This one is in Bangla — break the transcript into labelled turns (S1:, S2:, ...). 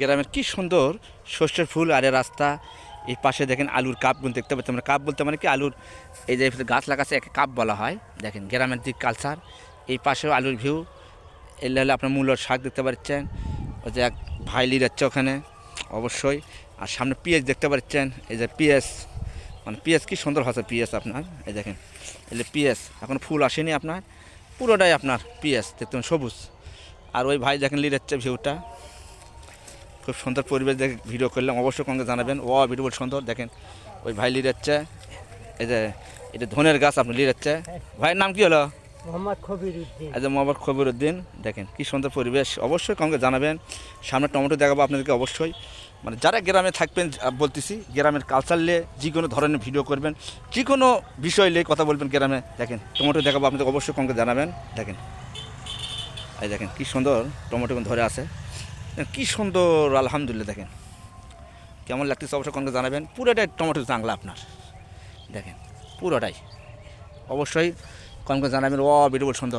S1: গ্রামের কি সুন্দর শস্যের ফুল আর রাস্তা, এই পাশে দেখেন আলুর কাপগুলো দেখতে পাচ্ছি আমরা কাপ বলতে মানে কি আলুর, এই যে গাছ লাগাচ্ছে একে কাপ বলা হয়। দেখেন গ্রামের দিক কালচার এই পাশেও আলুর ভিউ এলে হলে আপনার মূল্য শাক দেখতে পাচ্ছেন। ওই যে এক ভাইলি যাচ্ছে ওখানে, অবশ্যই। আর সামনে পিএস দেখতে পাচ্ছেন। এই যে পিএস মানে পিএস কি সুন্দর হচ্ছে পিএস আপনার। এই দেখেন এলে পিএস এখন ফুল আসেনি আপনার। পুরোটাই আপনার পিএস দেখতে সবুজ। আর ওই ভাই দেখেন লিডাচ্ছে ভিউটা খুব সুন্দর পরিবেশ দেখে ভিডিও করলাম। অবশ্যই কমকে জানাবেন। ও ভিডিও সুন্দর। দেখেন ওই ভাই লিডাচ্ছে এই যে এটা ধনের গাছ আপনি লিডাচ্ছে ভাইয়ের নাম কি হলো?
S2: মোহাম্মদ খবির উদ্দিন
S1: খবিরউদ্দিন। দেখেন কি সুন্দর পরিবেশ। অবশ্যই কমকে জানাবেন। সামনে টমেটো দেখাবো আপনাদেরকে অবশ্যই। মানে যারা গ্রামে থাকবেন বলতেছি গ্রামের কালচার নিয়ে যে কোনো ধরনের ভিডিও করবেন যে কোনো বিষয় নিয়ে কথা বলবেন গ্রামে দেখেন টমেটো দেখাবো আপনাদের অবশ্যই কমকে জানাবেন। দেখেন এই দেখেন কি সুন্দর টমেটো ধরে আছে। কি সুন্দর, আলহামদুলিল্লাহ, দেখেন। কেমন লাগতেছে অবশ্যই কোনকে জানাবেন। পুরোটাই টমেটো জাংলা আপনার। দেখেন, পুরোটাই। অবশ্যই কোনকে জানাবেন ও বিউটিফুল সুন্দর।